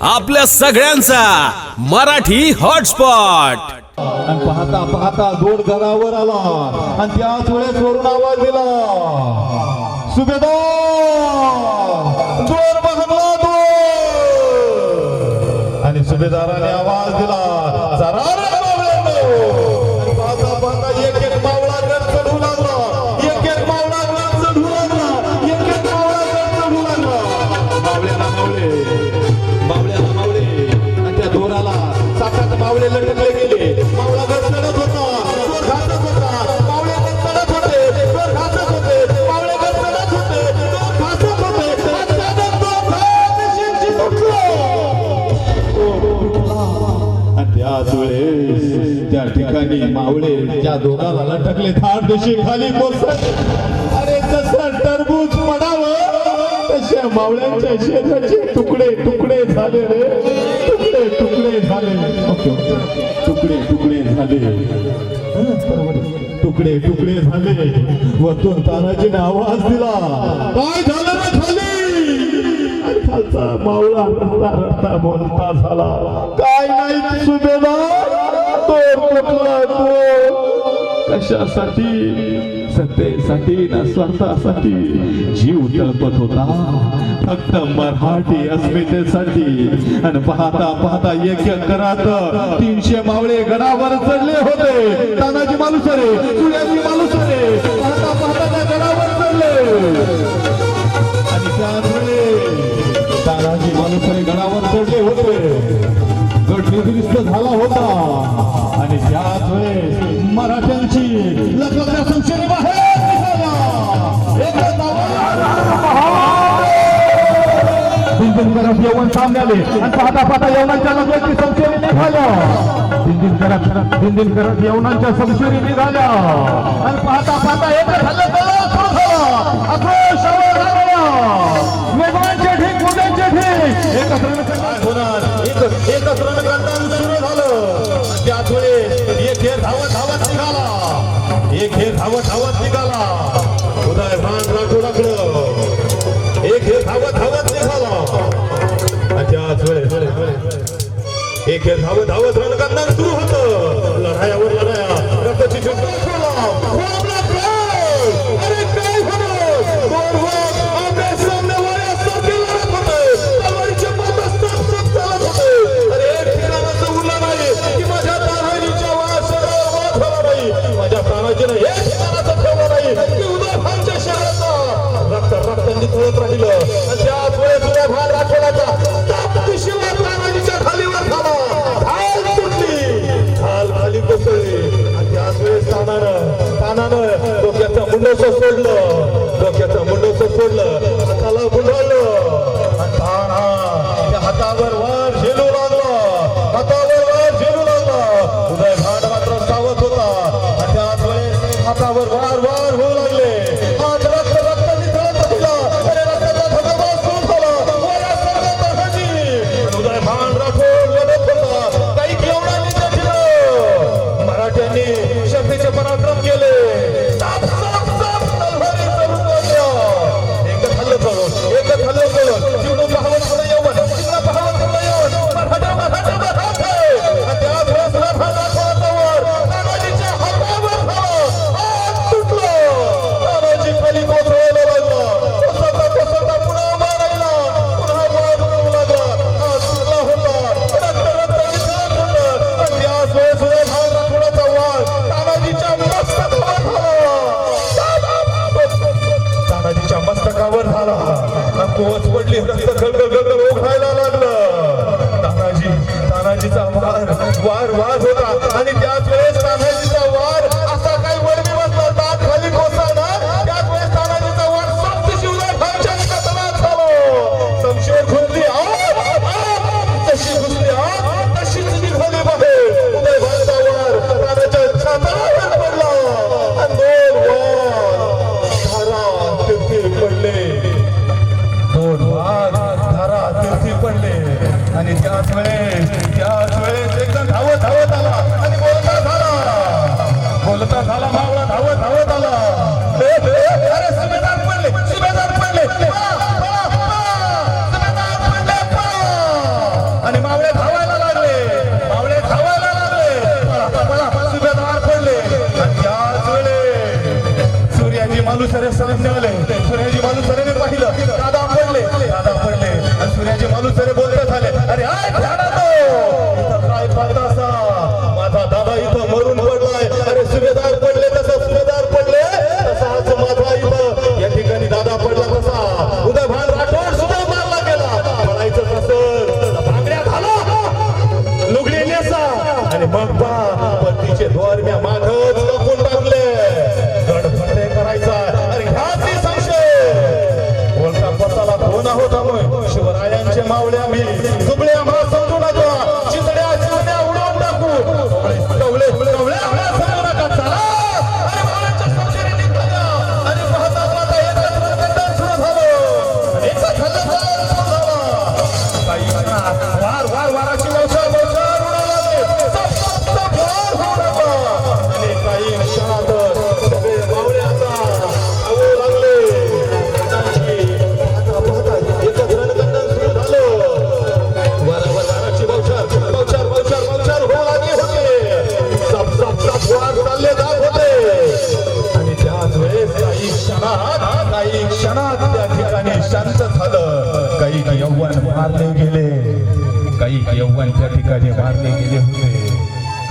आपल्या सगळ्यांचा मराठी हॉटस्पॉट. आणि पाहता पाहता दोन घरावर आला. आणि त्याच वेळेस वरून आवाज दिला. सुभेदार दोन बघला दोन! आणि सुभेदाराने आवाज दिला. साठात मावळे लटकले गेले. मावळा गड चढत होता. घातक होता. मावळे चढत होते. घातक होते. मावळे चढत होते. घातक होते. अचानक आणि त्याच वेळेस त्या ठिकाणी मावळे त्या दोघाला लटकले थाट दिशी खाली कोसळ अरे जसं टरबूज पडावं. तशा मावळ्यांच्या शेताचे तुकडे तुकडे झाले रे. तुकडे तुकडे झाले. तुकडे तुकडे झाले. तुकडे तुकडे झाले. वरतून तानाजीने आवाज दिला. काय झालं खालचा मावळा रस्ता रस्ता बोलता झाला. काय नाही सुभेदार? तो तुटला तो कशासाठी? सत्तेसाठी ना स्वार्थासाठी. जीव तळपत होता. फक्त मराठी अस्मितेसाठी. आणि पाहता पाहता एक एक तीनशे मावळे गडावर चढले होते. तानाजी मालुसरे सुर्याजी मालुसरे पाहता पाहता त्या गडावर चढले. आणि त्याच तानाजी मालुसरे गडावर चढले होते. गट निर्दिष्ट झाला होता. आणि त्याच वेळेस मराठ्यांची लखलखल्या संशय बाहेर निघाला. करत यवन सामने आले आणि पाहता पाहता यवनांच्या लग्नाची संशय निघाल्या दिनदिन करत यवनांच्या संशय निघाल्या. आणि पाहता पाहता एक झालं गळा सुरू झाला. आक्रोश वेगवानचे ठीक ठीक होणार एक एक हे धावत धावत निघाला. उदय भान राठोडाकडं एक हे धावत धावत निघाला. त्याच वेळेस एक हे धावत धावत रणकांना सुरू होत. लढायावर लढाया. रक्ताची झुंज मुंडोसं सोडलं डोक्याचं मुंडोसं सोडलं मस्तकावर झाला. आणि पडली रक्त गळगळ ओघायला लागलं. तानाजी तानाजीचा वार वार वार होता. आणि त्याच वेळेस त्याच वेळेस त्याच वेळेस एकदम धावत धावत आला आणि बोलता झाला. बोलता झाला मावळा धावत धावत आला. अरे सुभेदार पडले आणि मावळे धावायला लागले. मावळे धावायला लागले. सुभेदार पडले. आणि त्याच वेळेस सूर्याजी मालुसरे सरस नेवले आम्ही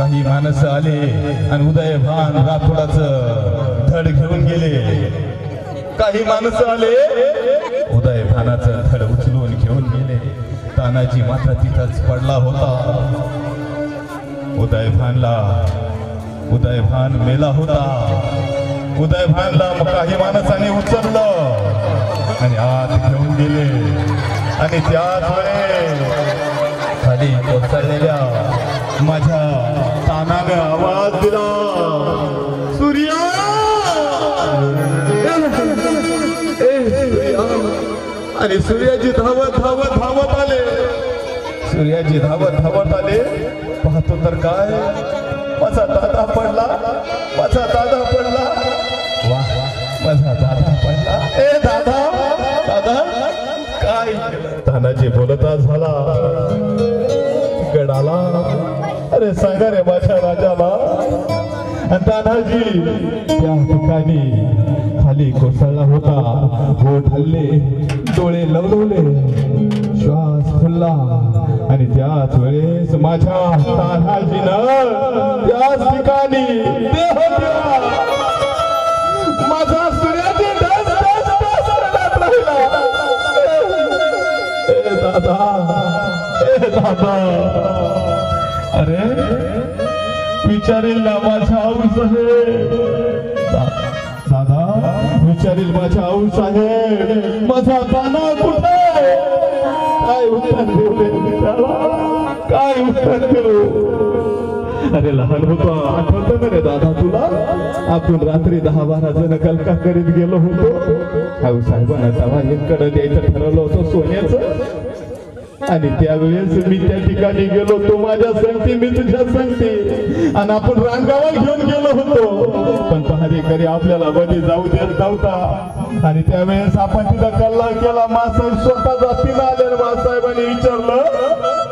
काही माणसं आले आणि उदय भान राठोडाचं धड घेऊन गेले. काही माणसं आले उदय भानाचं धड उचलून घेऊन गेले. तानाजी मात्र तिथंच पडला होता. उदय भानला उदय भान मेला होता. उदय भानला मग काही माणसाने उचललं आणि आत घेऊन गेले. आणि त्याच वेळे खाली कोसळलेल्या माझ्या तानानं आवाज दिला. सूर्या! सूर्या. आणि सूर्याजी धावत धावत धावत आले. सूर्याजी धावत धावत आले. पाहतो तर काय? माझा दादा पडला. माझा दादा अरे सांगा रे माझ्या राजाला. आणि तानाजी त्या ठिकाणी खाली कोसळला होता. बोट हल्ले डोळे लवलवले. श्वास फुलला आणि त्याच वेळेस माझ्या तानाजीनं त्याच ठिकाणी माझा सूर्याची दादा ए दादा. अरे विचारेल ना माझ्या आऊस आहे. दादा विचारेल माझ्या आऊस आहे. माझा दाना कुठे? काय उत्तर देऊ काय उत्तर देऊ? अरे लहान होतो आठवत ना रे दादा तुला? आपण रात्री दहा बारा जण कलका करीत गेलो होतो. आऊ साहेबांना तेव्हा इकडं द्यायचं ठरवलं होतं सोन्याचं. आणि त्यावेळेस मी त्या ठिकाणी गेलो तो माझ्या संगती मी तुझ्या संगती. आणि आपण रांगावर घेऊन गेलो होतो. पण पहारेकरी आपल्याला मध्ये जाऊ देत नव्हता. आणि त्यावेळेस आपण तिथं कल्ला केला मासाहेब स्वतः जातीनं आले मासाहेबांनी विचारलं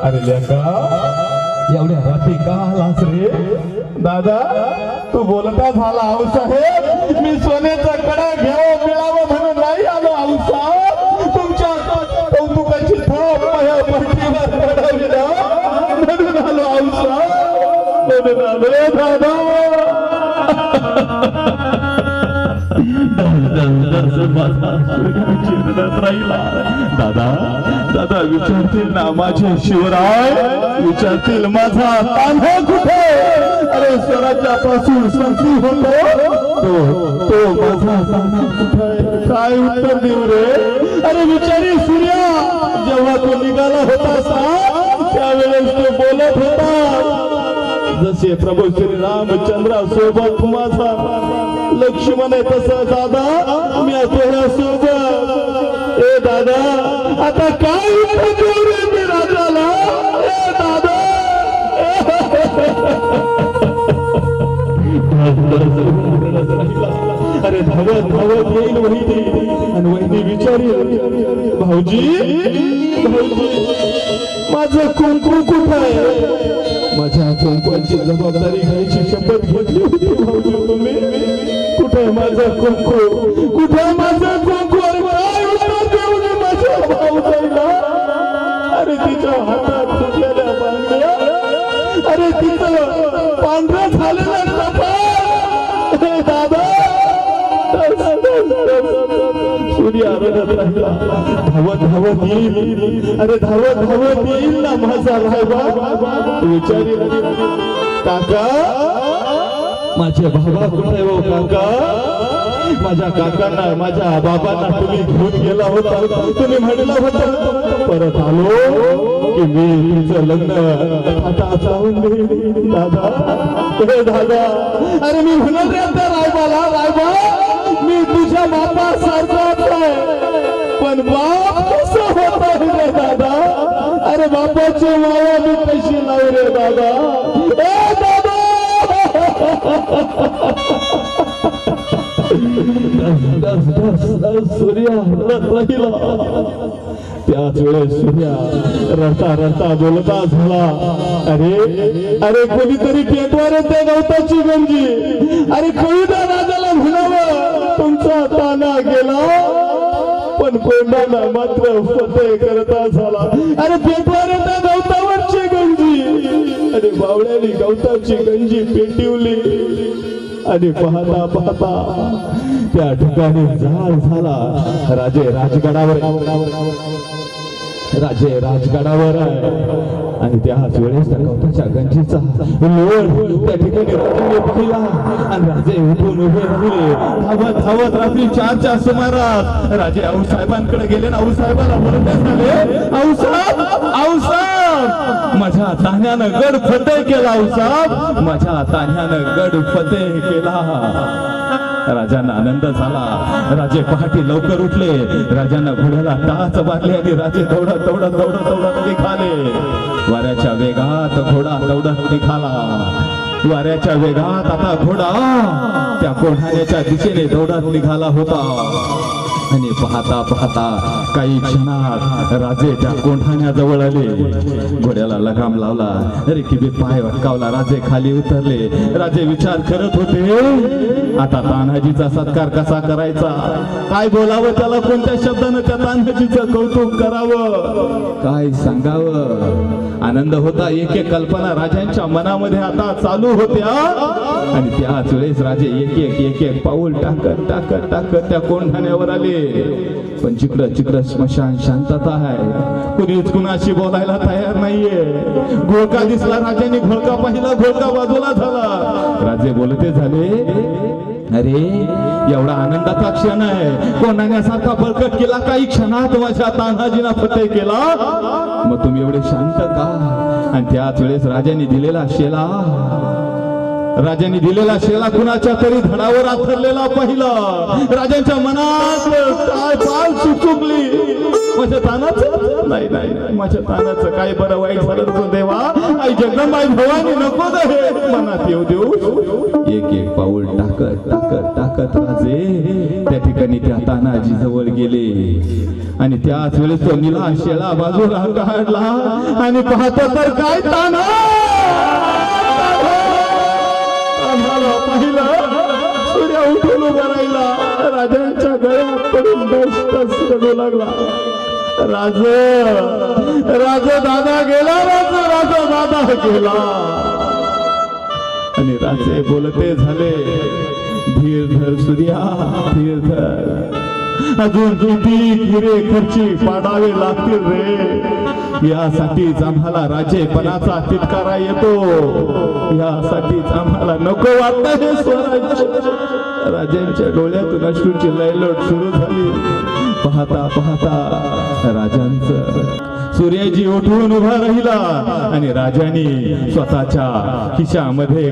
अरे लेका एवढ्या रात्री का आलास रे? दादा तू बोलता झाला आऊसाहेब मी सोन्याचा कडा घ्यावं मिळावं म्हणून नाही आलो आऊसाहेब तुमच्या कौतुकाची थाप माझ्या पाठीवर पडावी ना म्हणून आलो आऊसाहेब म्हणून आलो रे दादा दादा विचारतील ना माझे शिवराय? विचारतील माझा तान्हा कुठे? अरे स्वराच्या पासून संधी होतो? तो तो माझा तान्हा कुठे? काय उत्तर देऊ रे? अरे विचारी सूर्या जेव्हा तो निघाला होता सा त्यावेळेस तो बोलत होता जसे प्रभू श्री रामचंद्रा सोबत माझा लक्ष्मण आहे तसं दादा मी तुझ्या सोबत. ए दादा आता काय मी राजाला? ए दादा. अरे धावत धावत येईल वहिनी. आणि वहिनी विचारी भाऊजी भाऊजी माझं कुंकू कुठं आहे? माझ्या कुंकवाची जबाबदारी घ्यायची शपथ घेतली होती भाऊजी तुम्ही. कुठे आहे माझं कुंकू? कुठे माझा कुंकू? अरे देऊ माझ्या भाऊजाईला. अरे तिच्या हातात तुटलेल्या बांगड्या. अरे तिचं सूर्य आरडत राहिला धावत धावत येईल. अरे धावत धावत येईल ना माझा रायबा विचारी काका? माझे बाबा कुठे हो काका? माझ्या काकांना माझ्या बाबांना तुम्ही घेऊन गेला होता. तुम्ही म्हणला होता. परत आलो की मी तुमचं लग्न आता चाहून दादा. दादा. अरे मी म्हणत रे त्या रायबाला रायबा. मी तुझ्या बापा सारखाच आहे पण बाप कसं होत रे दादा? अरे बापाची माया मी कशी लावू रे दादा? ए दादा! सूर्या राहिला. त्याच वेळेस सूर्या रडता रडता बोलता झाला. अरे अरे कोणीतरी पेटवार त्या गवताची गंजी अरे कविता राजाला म्हणा. तुमचा ताना गेला पण कोंडाना मात्र फतेह करता झाला. अरे पेटवार गवतावरची गंजी. अरे बावळ्याने गवताची गंजी पेटिवली. आणि पाहता पाहता त्या ठिकाणी झाड झाला. राजे राजगडावर. राजे राजगडावर. आणि त्या वेळेस त्या गवताच्या गंजीचा लोळ त्या ठिकाणी राजाने पाहिला आणि राजे उठून उभे राहिले. धावत धावत रात्री चारच्या सुमारास राजे आऊ साहेबांकडे गेले ना आऊसाहेबाला म्हणत झाले आऊ साहेब आऊ साहेब माझ्या तान्यानं गड फतेह केला आऊ साहेब. माझ्या तान्यानं गड फतेह केला. राजांना आनंद झाला. राजे पहाटे लवकर उठले. राजांना घोड्याला ताच मारले आणि राजे दौडत दौडत दौडत दौडत निघाले. वाऱ्याच्या वेगात घोडा दौडत निघाला. वाऱ्याच्या वेगात आता घोडा त्या कोढाण्याच्या दिशेने दौडत निघाला होता. आणि पाहता पाहता. काही क्षणात राजे त्या कोंढाण्याजवळ आले. घोड्याला लगाम लावला. अरे किबी पाय अटकावला. राजे खाली उतरले. राजे विचार करत होते आता तान्हाजीचा सत्कार कसा करायचा? काय बोलावं त्याला? कोणत्या शब्दानं त्या तान्हाजीचं कौतुक करावं? काय सांगावं? आनंद होता एक एक कल्पना राजांच्या मनामध्ये आता चालू होत्या. आणि त्याच वेळेस राजे एक एक एक एक पाऊल टाकत टाकत टाकत त्या कोंढाण्यावर आले. पण जिकडं जिकडं स्मशान शांतता आहे. कुणीच कुणाशी बोलायला तयार नाहीये. घोळका दिसला राजाने घोळका पाहिला घोळका बाजूला झाला. राजे बोलते झाले? अरे एवढा आनंदाचा क्षण आहे. कोणाण्यासारखा बळकट केला काही क्षणात माझ्या तानाजीना फतेह केला. मग तुम्ही एवढे शांत का? आणि त्याच वेळेस राजांनी दिलेला शेला. राजांनी दिलेला शेला कुणाच्या तरी धडावर आथरलेला पहिला. राजांच्या मनात काय पाल चुकली माझ्या तानाचं? नाही नाही माझ्या तानाचं काय बरं वाईट झालं तो देवा? आई जगदंबाई भवानी नको हे मनात येऊ देऊ. एक एक पाऊल टाकत टाकत टाकत राजे. त्या ठिकाणी त्या तानाजी जवळ गेले. आणि त्याच वेळेस तो निला शेळा बाजूला काढला. आणि पाहतो तर काय ताना? पाहिलं. सूर्य उठून उभा राहिला. राजांच्या गळ्यात पडून दष्टच रडू लागला. राज राज दादा गेला राज राज दादा गेला. आणि राजे बोलते झाले धीर धर सूर्या धीर धर अजून किती हिरे खर्ची पाडावे लागतील रे. यासाठीच आम्हाला राजेपणाचा तिटकारा येतो. यासाठीच आम्हाला नको वाटत हे स्वराज्य. राजांच्या डोळ्यातून अश्रूची लयलोट सुरू झाली. पाहता पाहता राजांचं. सूर्यजी उठून उभा राहिला आणि राजाने स्वतःच्या खिशामध्ये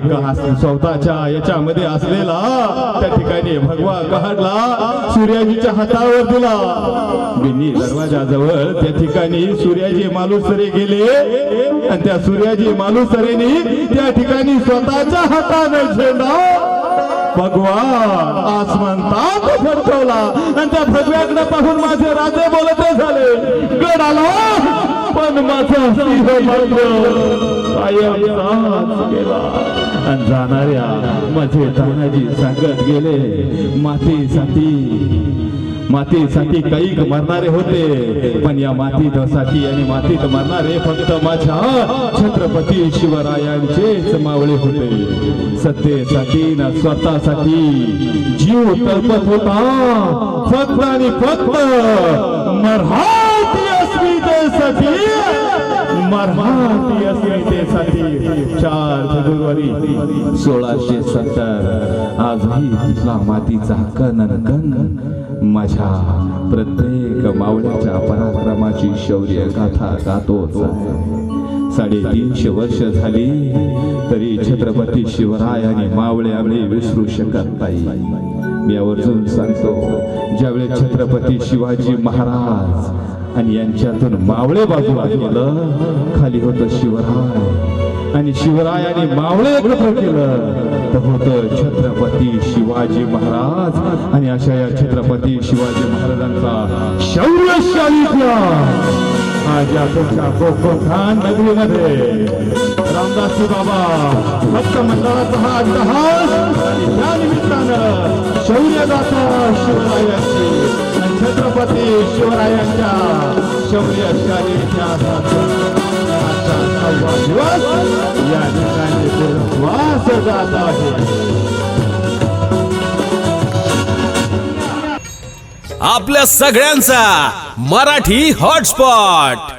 स्वतःच्या याच्यामध्ये असलेला त्या ठिकाणी भगवा काढला सूर्याजीच्या हातावर दिला. बिन्नी दरवाजाजवळ त्या ठिकाणी सूर्याजी मालुसरे गेले आणि त्या सूर्याजी मालुसरेने त्या ठिकाणी स्वतःच्या हाताने झेंडा भगवान आसमान ताप फडकवला आणि त्या भगव्याकडे पाहून माझे राजे बोलते झाले गड आला पण माझा सिंह मात्र कायमचाच गेला आणि जाणाऱ्या माझे तानाजी सांगत गेले माती मातीसाठी मातीसाठी काही मरणारे होते. पण या मातीसाठी आणि मातीत मरणारे फक्त माझ्या छत्रपती शिवरायांचेच मावळे होते. सत्तेसाठी ना स्वतःसाठी जीव तळपत होता. फक्त आणि फक्त मराठी अस्मितेसाठी चार फेब्रुवारी सोळाशे सत्तर. आजही तिथला मातीचा कण कण माझ्या प्रत्येक मावळ्याच्या पराक्रमाची शौर्य गाथा गातोच. साडेतीनशे वर्ष झाली तरी छत्रपती शिवराय आणि मावळे आम्ही विसरू शकत नाही. मी आवर्जून सांगतो ज्यावेळेस छत्रपती शिवाजी महाराज आणि यांच्यातून मावळे बाजूला गेलं खाली होतं शिवराय. आणि शिवराय आणि मावळे एकत्र केलं तर होतं छत्रपती शिवाजी महाराज. आणि अशा या छत्रपती शिवाजी महाराजांचा शौर्यशाली इतिहास. आज तुमच्या कोकण नगरीमध्ये. रामदासी बाबा भक्त मंडळाचा हा अट्टहास या निमित्तानं शौर्यदाता शिवरायांची छत्रपती शिवरायांच्या शौर्यशाली इतिहासाचा आजचा दिवस या ठिकाणी वास जात आहे. आपल्या सगळ्यांचा मराठी हॉटस्पॉट.